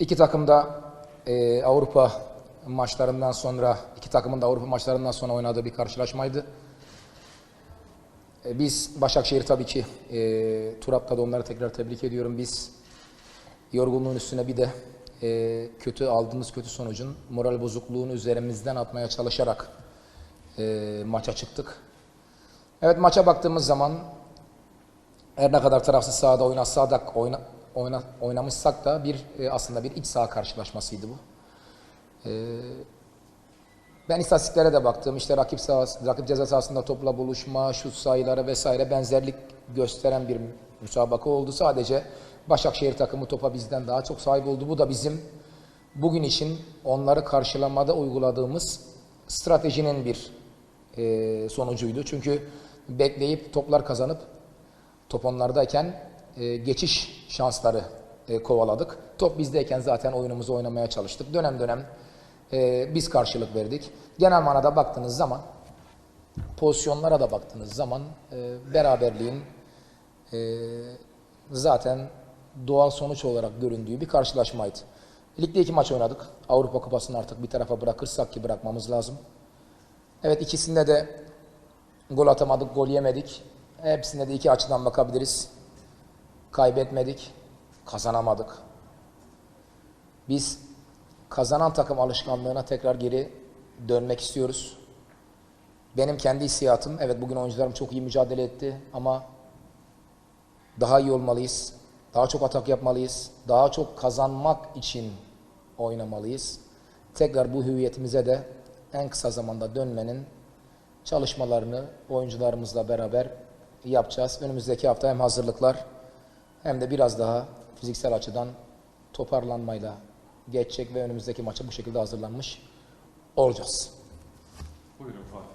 İki takım da e, Avrupa maçlarından sonra, iki takımın da Avrupa maçlarından sonra oynadığı bir karşılaşmaydı. E, biz Başakşehir tabii ki e, tur atladı onları tekrar tebrik ediyorum. Biz yorgunluğun üstüne bir de e, kötü aldığımız kötü sonucun moral bozukluğunu üzerimizden atmaya çalışarak e, maça çıktık. Evet maça baktığımız zaman her ne kadar tarafsız sahada oynasak da oyna, oyna, oynamışsak da bir e, aslında bir iç saha karşılaşmasıydı bu. E, ben istatistiklere de baktım. İşte rakip sahası, rakip ceza sahasında topla buluşma, şut sayıları vesaire benzerlik gösteren bir müsabaka oldu. Sadece Başakşehir takımı topa bizden daha çok sahip oldu. Bu da bizim bugün için onları karşılamada uyguladığımız stratejinin bir e, sonucuydu. Çünkü bekleyip toplar kazanıp top onlardayken e, geçiş şansları e, kovaladık. Top bizdeyken zaten oyunumuzu oynamaya çalıştık. Dönem dönem e, biz karşılık verdik. Genel manada baktığınız zaman, pozisyonlara da baktığınız zaman e, beraberliğin e, zaten doğal sonuç olarak göründüğü bir karşılaşmaydı. Ligde iki maç oynadık. Avrupa Kupası'nı artık bir tarafa bırakırsak ki bırakmamız lazım. Evet ikisinde de gol atamadık, gol yemedik. Hepsinde de iki açıdan bakabiliriz. Kaybetmedik, kazanamadık. Biz kazanan takım alışkanlığına tekrar geri dönmek istiyoruz. Benim kendi hissiyatım, evet bugün oyuncularım çok iyi mücadele etti ama daha iyi olmalıyız. Daha çok atak yapmalıyız. Daha çok kazanmak için oynamalıyız. Tekrar bu hüviyetimize de en kısa zamanda dönmenin çalışmalarını oyuncularımızla beraber yapacağız. Önümüzdeki hafta hem hazırlıklar hem de biraz daha fiziksel açıdan toparlanmayla geçecek ve önümüzdeki maça bu şekilde hazırlanmış olacağız. Buyurun Fatih.